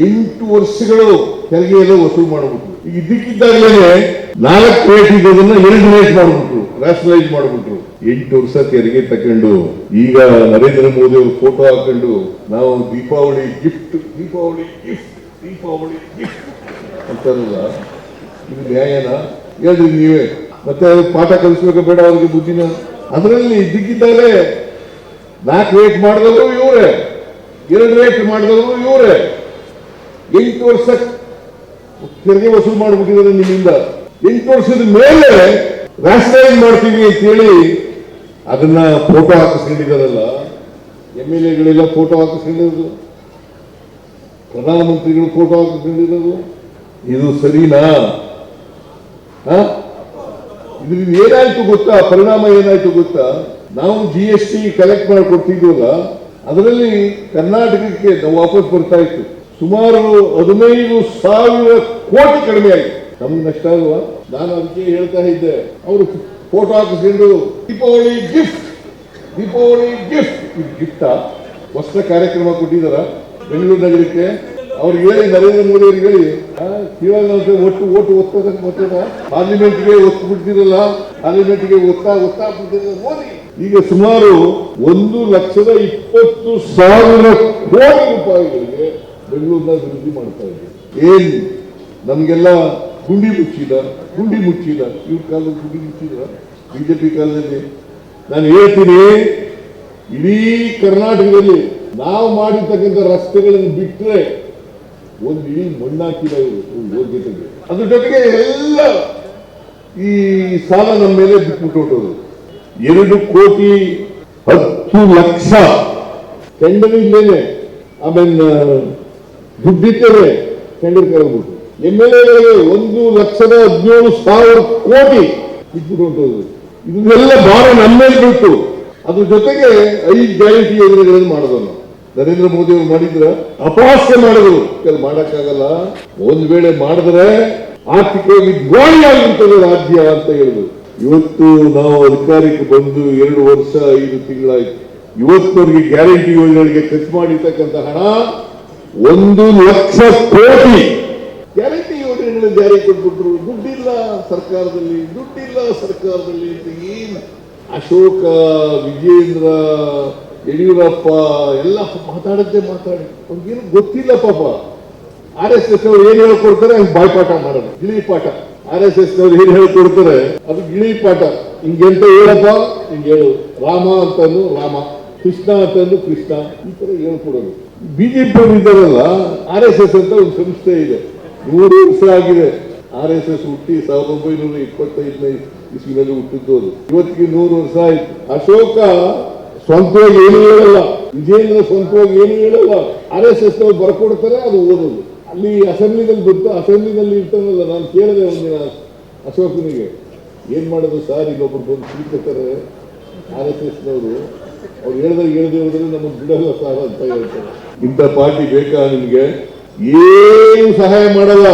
ಎಂಟು ವರ್ಷಗಳು ತೆರಿಗೆ ಎಲ್ಲ ವಸೂಲು ಮಾಡ್ಬಿಟ್ರು. ಇದಕ್ಕಿದ್ದಾಗಲೇ ನಾಲ್ಕು ರೇಟ್ ಇದನ್ನ ಎರಡು ರೇಟ್ ಮಾಡಿಬಿಟ್ರು ರ್ಯಾಷನಲೈಸ್ ಮಾಡಿಬಿಟ್ರು. ಎಂಟು ವರ್ಷ ತೆರಿಗೆ ತಕೊಂಡು ಈಗ ನರೇಂದ್ರ ಮೋದಿ ಅವರು ಫೋಟೋ ಹಾಕೊಂಡು ನಾವು Deepavali gift Deepavali gift Deepavali gift ಅಂತಾರಲ್ಲ ಇದು ನ್ಯಾಯನ? ಹೇಳಿದ್ರಿ ನೀವೇ. ಮತ್ತೆ ಅವ್ರಿಗೆ ಪಾಠ ಕಲಿಸ್ಬೇಕು ಬೇಡ ಅವ್ರಿಗೆ ಬುದ್ಧಿನ. ಅದರಲ್ಲಿ ಇದ್ದಕ್ಕಿದ್ದಾಗಲೇ ನಾಲ್ಕು ರೇಟ್ ಮಾಡಿದವರು ಇವರೇ. ಎರಡು ರೇಟ್ ಮಾಡಿದವರು ಇವರೇ. ಎಂಟು ವರ್ಷ ತೆರಿಗೆ ವಸೂಲು ಮಾಡಿಬಿಟ್ಟಿದ್ದಾರೆ ನಿಮ್ಮಿಂದ. ಎಂಟು ವರ್ಷದ ಮೇಲೆ ರಾಷ್ಟ್ರೀಯ ಮಾಡ್ತೀವಿ ಅಂತೇಳಿ ಅದನ್ನ ಫೋಟೋ ಹಾಕಿಸ್ಕೊಂಡಿದ್ದಾರಲ್ಲ ಎಂ ಎಲ್ ಎಗಳೆಲ್ಲ ಫೋಟೋ ಹಾಕಿಸ್ಕೊಂಡಿರೋದು, ಪ್ರಧಾನಮಂತ್ರಿಗಳು ಫೋಟೋ ಹಾಕಿಸ್ಕೊಂಡಿರೋದು, ಇದು ಸರಿನಾ? ಇದ್ರಿಂದ ಏನಾಯ್ತು ಗೊತ್ತಾ? ಪರಿಣಾಮ ಏನಾಯ್ತು ಗೊತ್ತಾ? ನಾವು ಜಿ ಎಸ್ ಟಿ ಕಲೆಕ್ಟ್ ಮಾಡಿ ಕೊಡ್ತಿದ್ವಲ್ಲ ಅದರಲ್ಲಿ ಕರ್ನಾಟಕಕ್ಕೆ ನಾವು ವಾಪಸ್ ಬರ್ತಾ ಇತ್ತು. ಸುಮಾರು ಹದಿನೈದು ಸಾವಿರ ಕೋಟಿ ಕಡಿಮೆ ಆಯಿತು ನಮ್ಗೆ ನಷ್ಟ ಅಲ್ವಾ? ನಾನು ಅದಕ್ಕೆ ಹೇಳ್ತಾ ಇದ್ದೆ. ಅವರು photo ಹಾಕಿಸ್ಕೊಂಡು, Deepavali gift Deepavali gift gift ಹೊಸ ಕಾರ್ಯಕ್ರಮ ಕೊಟ್ಟಿದ್ದಾರ? ಬೆಂಗಳೂರು ನಗರಕ್ಕೆ? ಅವ್ರಿಗೆ ಹೇಳಿ, ನರೇಂದ್ರ ಮೋದಿ ಅವ್ರಿಗೆ ಹೇಳಿ ನಾವು ಒಟ್ಟು ಓಟು ಒತ್ತೋದಕ್ಕೆ ಬರ್ತದ ಪಾರ್ಲಿಮೆಂಟ್ಗೆ ಒತ್ತು ಬಿಡ್ತಿರಲ್ಲ? ಪಾರ್ಲಿಮೆಂಟ್ಗೆ ಒತ್ತಾ ಒತ್ತಾ ಬಿಡ್ತಿರಲ್ಲ ಮೋದಿ? ಈಗ ಸುಮಾರು ಒಂದು ಲಕ್ಷದ ಇಪ್ಪತ್ತು ಸಾವಿರ ಕೋಟಿ ರೂಪಾಯಿಗಳಿಗೆ ಬೆಂಗಳೂರಿನ ಅಭಿವೃದ್ಧಿ ಮಾಡ್ತಾ ಇದೆ ಏನು? ನಮಗೆಲ್ಲ ಗುಂಡಿ ಮುಚ್ಚಿದ ಗುಂಡಿ ಮುಚ್ಚಿದ. ಇವ್ರ ಕಾಲದಲ್ಲಿ ಗುಂಡಿ ಮುಚ್ಚಿದ ಪಿ ಕಾಲದಲ್ಲಿ? ನಾನು ಹೇಳ್ತೀನಿ, ಇಡೀ ಕರ್ನಾಟಕದಲ್ಲಿ ನಾವು ಮಾಡಿರ್ತಕ್ಕಂಥ ರಸ್ತೆಗಳನ್ನು ಬಿಟ್ಟರೆ ಒಂದು ಇಡೀ ಮಣ್ಣಾಕಿದ ಯೋಗ್ಯತೆಗೆ. ಅದ್ರ ಜೊತೆಗೆ ಎಲ್ಲ ಈ ಸಾಲ ನಮ್ಮ ಮೇಲೆ ಬಿಟ್ಬಿಟ್ಟು ಎರಡು ಕೋಟಿ ಹತ್ತು ಲಕ್ಷ. ಟೆಂಡರ್ ಇಲ್ಲೇನೆ. ಆಮೇಲೆ ಕರೆದ್ಬಿಟ್ಟು ಎಂ ಎಲ್ ಎಗಳಿಗೆ ಒಂದು ಲಕ್ಷದ ಹದಿನೇಳು ಸಾವಿರ ಕೋಟಿ ಹೊರಟೋದು ಇದನ್ನೆಲ್ಲ ಭಾರ ನಮ್ಮ ಮೇಲೆ ಬಿಟ್ಟು, ಅದ್ರ ಜೊತೆಗೆ ಐದು ಗ್ಯಾರಂಟಿ ಯೋಜನೆಗಳನ್ನು ಮಾಡೋದು ನರೇಂದ್ರ ಮೋದಿ ಅವರು ಮಾಡಿದ್ರ, ಅಪಹಾಸ್ಯ ಮಾಡಿದ್ರು. ಮಾಡಕ್ಕಾಗಲ್ಲ. ಒಂದ್ ವೇಳೆ ಮಾಡಿದ್ರೆ ಆರ್ಥಿಕವಾಗಿ ಆಗಿರ್ತದೆ ರಾಜ್ಯ ಅಂತ ಹೇಳಿದ್ರು. ಇವತ್ತು ನಾವು ಅಧಿಕಾರಕ್ಕೆ ಬಂದು ಎರಡು ವರ್ಷ, ಐದು ತಿಂಗಳಾಯ್ತು. ಅವರಿಗೆ ಗ್ಯಾರಂಟಿ ಯೋಜನೆಗಳಿಗೆ ಖರ್ಚು ಮಾಡಿರ್ತಕ್ಕಂಥ ಹಣ ಒಂದು ಲಕ್ಷ ಕೋಟಿ. ಗ್ಯಾರಂಟಿ ಯೋಜನೆಗಳು ಜಾರಿ ಕೊಟ್ಬಿಟ್ರು. ದುಡ್ಡಿಲ್ಲ ಸರ್ಕಾರದಲ್ಲಿ ದುಡ್ಡಿಲ್ಲ ಸರ್ಕಾರದಲ್ಲಿ ಅಂತ ಏನು ಅಶೋಕ, ವಿಜೇಂದ್ರ, ಯಡಿಯೂರಪ್ಪ ಎಲ್ಲ ಮಾತಾಡದ್ದೇ ಮಾತಾಡಿ. ಅವ್ರಿಗೇನು ಗೊತ್ತಿಲ್ಲ ಪಾಪ. ಆರ್ ಎಸ್ ಎಸ್ ಅವ್ರು ಏನ್ ಹೇಳ್ಕೊಡ್ತಾರೆ, ಹಂಗೆ ಬಾಯ್ಪಾಠ ಮಾಡೋದು. ಗಿಳಿ ಪಾಠ. ಆರ್ ಎಸ್ ಎಸ್ ಅವ್ರು ಏನ್ ಹೇಳ್ಕೊಡ್ತಾರೆ, ಅದು ಗಿಳಿ ಪಾಠ. ಹಿಂಗೆಂತ ಹೇಳಪ್ಪ, ಹಿಂಗೆ ಹೇಳು. ರಾಮ ಅಂತಂದು ರಾಮ, ಕೃಷ್ಣ ಅಂತಂದು ಕೃಷ್ಣ. ಈ ತರ ಹೇಳ್ಕೊಡೋದು. ಬಿಜೆಪಿ ಪಿ ಇದ್ದಾರಲ್ಲ ಆರ್ ಎಸ್ ಎಸ್ ಅಂತ ಒಂದು ಸಂಸ್ಥೆ ಇದೆ. ನೂರು ವರ್ಷ ಆಗಿದೆ. ಆರ್ ಎಸ್ ಎಸ್ ಹುಟ್ಟಿ ಸಾವಿರದ ಒಂಬೈನೂರ ಇಪ್ಪತ್ತೈದನೇ ಇಸ್ವಿನಲ್ಲಿ ಹುಟ್ಟಿದ್ದು ಅದು. ಇವತ್ತಿಗೆ ನೂರು ವರ್ಷ ಆಯ್ತು. ಅಶೋಕ ಸ್ವಂತವಾಗಿ ಏನು ಹೇಳಲ್ಲ. ವಿಜೇಂದ್ರ ಸ್ವಂತವಾಗಿ ಏನು ಹೇಳಲ್ಲ. ಆರ್ ಎಸ್ ಎಸ್ ನಾವು ಬರ್ಕೊಡ್ತಾರೆ, ಅದು ಓದೋದು. ಅಲ್ಲಿ ಅಸೆಂಬ್ಲಿನಲ್ಲಿ ಬಿಟ್ಟು ಅಸೆಂಬ್ಲಿನಲ್ಲಿ ಇರ್ತಾನಲ್ಲ, ನಾನು ಕೇಳಿದೆ ಒಂದಿನ ಅಶೋಕನಿಗೆ. ಏನ್ ಮಾಡೋದು ಸರ್, ಇನ್ನೊಬ್ರು ಬಂದು ಸಿಗ್ತಾರೆ ಆರ್ ಎಸ್ ಎಸ್ ನವರು ಅವ್ರು ಹೇಳ್ದಾಗ ಹೇಳ್ದೆ ಹೋದ್ರೆ ನಮ್ಮ ಬಿಡಲ್ಲ ಸರ್ ಅಂತ ಹೇಳ್ತಾರೆ. ಇಂಥ ಪಾರ್ಟಿ ಬೇಕಾ ನಿಮ್ಗೆ? ಏನು ಸಹಾಯ ಮಾಡಲ್ಲ.